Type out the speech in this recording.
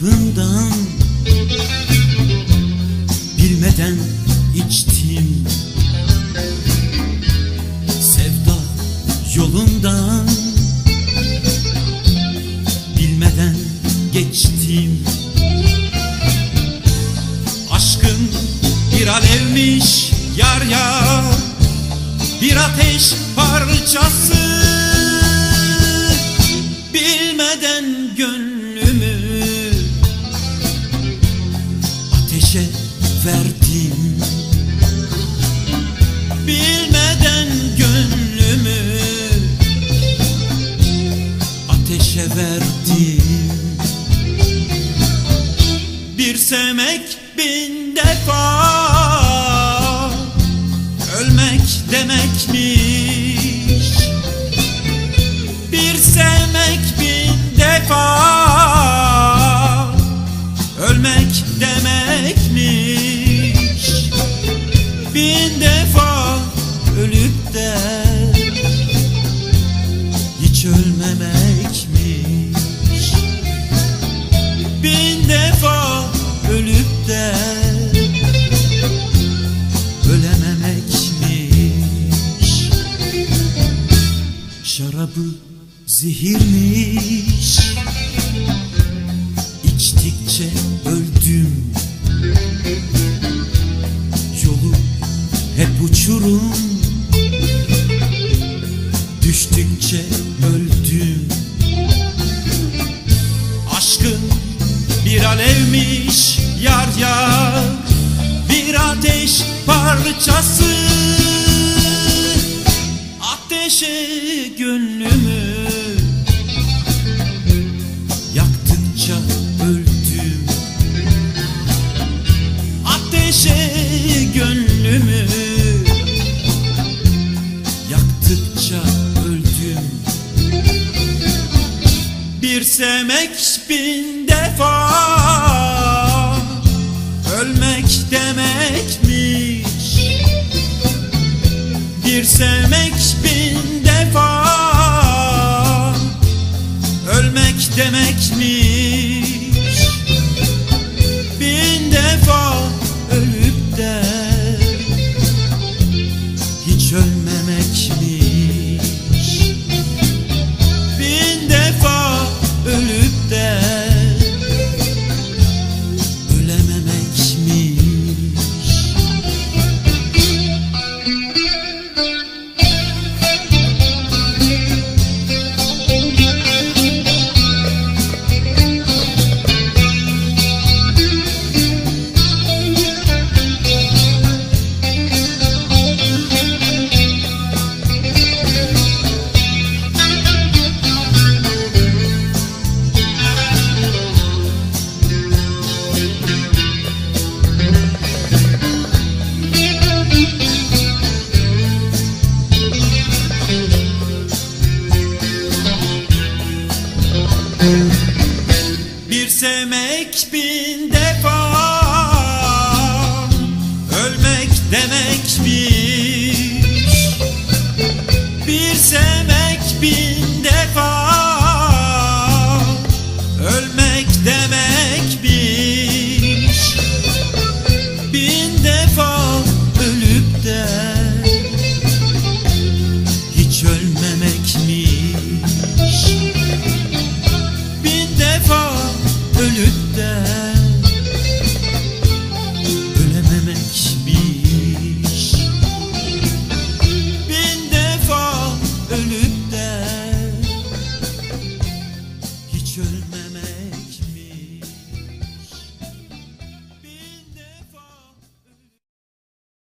sabrımdan Bilmeden içtim Sevda yolundan Bilmeden geçtim Aşkın bir alevmiş yar yar Bir ateş parçası. Sevmek bin Şarabı zehirmiş. İçtikçe öldüm. Yolu hep uçurum. Düştükçe öldüm. Aşkın bir alevmiş yar yar. Bir ateş parçası Ateşe gönlümü. Yaktıkça öldüm. Ateşe gönlümü. Yaktıkça öldüm. Bir sevmek bin defa. Ölmek demekmiş Bir sevmek bin defa. Ölmek demekmiş. Bin defa ölüp de Hiç ölmemekmiş. Bin sevmek bin defa. Ölmek demekmiş